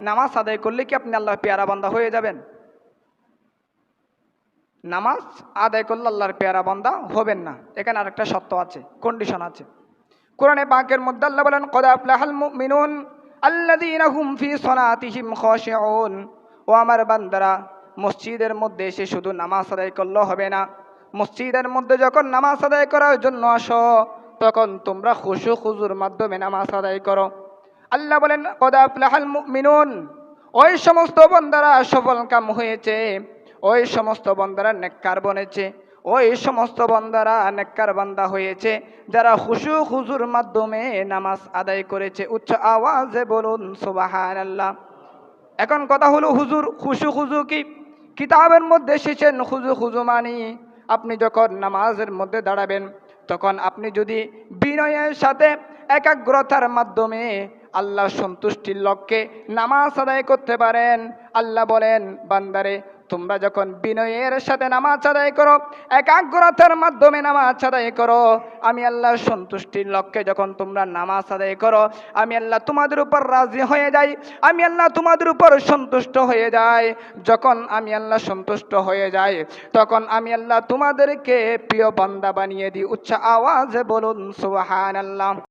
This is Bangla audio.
নামাজ আদায় করলে কি আপনি আল্লাহর পেয়ারা বান্দা হয়ে যাবেন? নামাজ আদায় করলে আল্লাহর পেয়ারা বান্দা হবেন না। এখানে আরেকটা সত্য আছে কন্ডিশন আছে। কোরআনে পাকের মধ্যে আল্লাহ বলেন, কদ আফলাহাল মুমিনুন আল্লাযীনা হুম ফি সলাতিহিম খাশিউন। ও আমার বান্দারা, মসজিদের মধ্যে এসে শুধু নামাজ আদায় করলেও হবে না। মসজিদের মধ্যে যখন নামাজ আদায় করার জন্য আসো, তখন তোমরা খুশু খুজুর মাধ্যমে নামাজ আদায় করো। আল্লাহ বলেন, কদ আফলাহাল মুমিনুন। ওই সমস্ত বন্দারা সফল কাম হয়েছে, ওই সমস্ত বন্দারা নেককার বনেছে, ওই সমস্ত বন্দারা নেককার বান্দা হয়েছে, যারা খুশু হুজুর মাধ্যমে নামাজ আদায় করেছে। উচ্চ আওয়াজে বলুন সুবাহান আল্লাহ এখন কথা হলো, হুজুর খুশু খুজু কি? কিতাবের মধ্যে এসেছেন খুজু খুজু মানি? আপনি যখন নামাজের মধ্যে দাঁড়াবেন, তখন আপনি যদি বিনয়ের সাথে একাগ্রতার মাধ্যমে আল্লাহ সন্তুষ্টির লক্ষ্যে নামাজ আদায় করতে পারেন। আল্লাহ বলেন, বান্দারে, তোমরা যখন বিনয়ের সাথে নামাজ আদায় করো, একাগ্রতার মাধ্যমে নামাজ আদায় করো। আমি আল্লাহর সন্তুষ্টির লক্ষ্যে যখন তোমরা নামাজ আদায় করো, আমি আল্লাহ তোমাদের উপর রাজি হয়ে যাই, আমি আল্লাহ তোমাদের উপর সন্তুষ্ট হয়ে যাই। যখন আমি আল্লাহ সন্তুষ্ট হয়ে যাই, তখন আমি আল্লাহ তোমাদেরকে প্রিয় বান্দা বানিয়ে দিই। উচ্চ আওয়াজে বলুন সুবহান আল্লাহ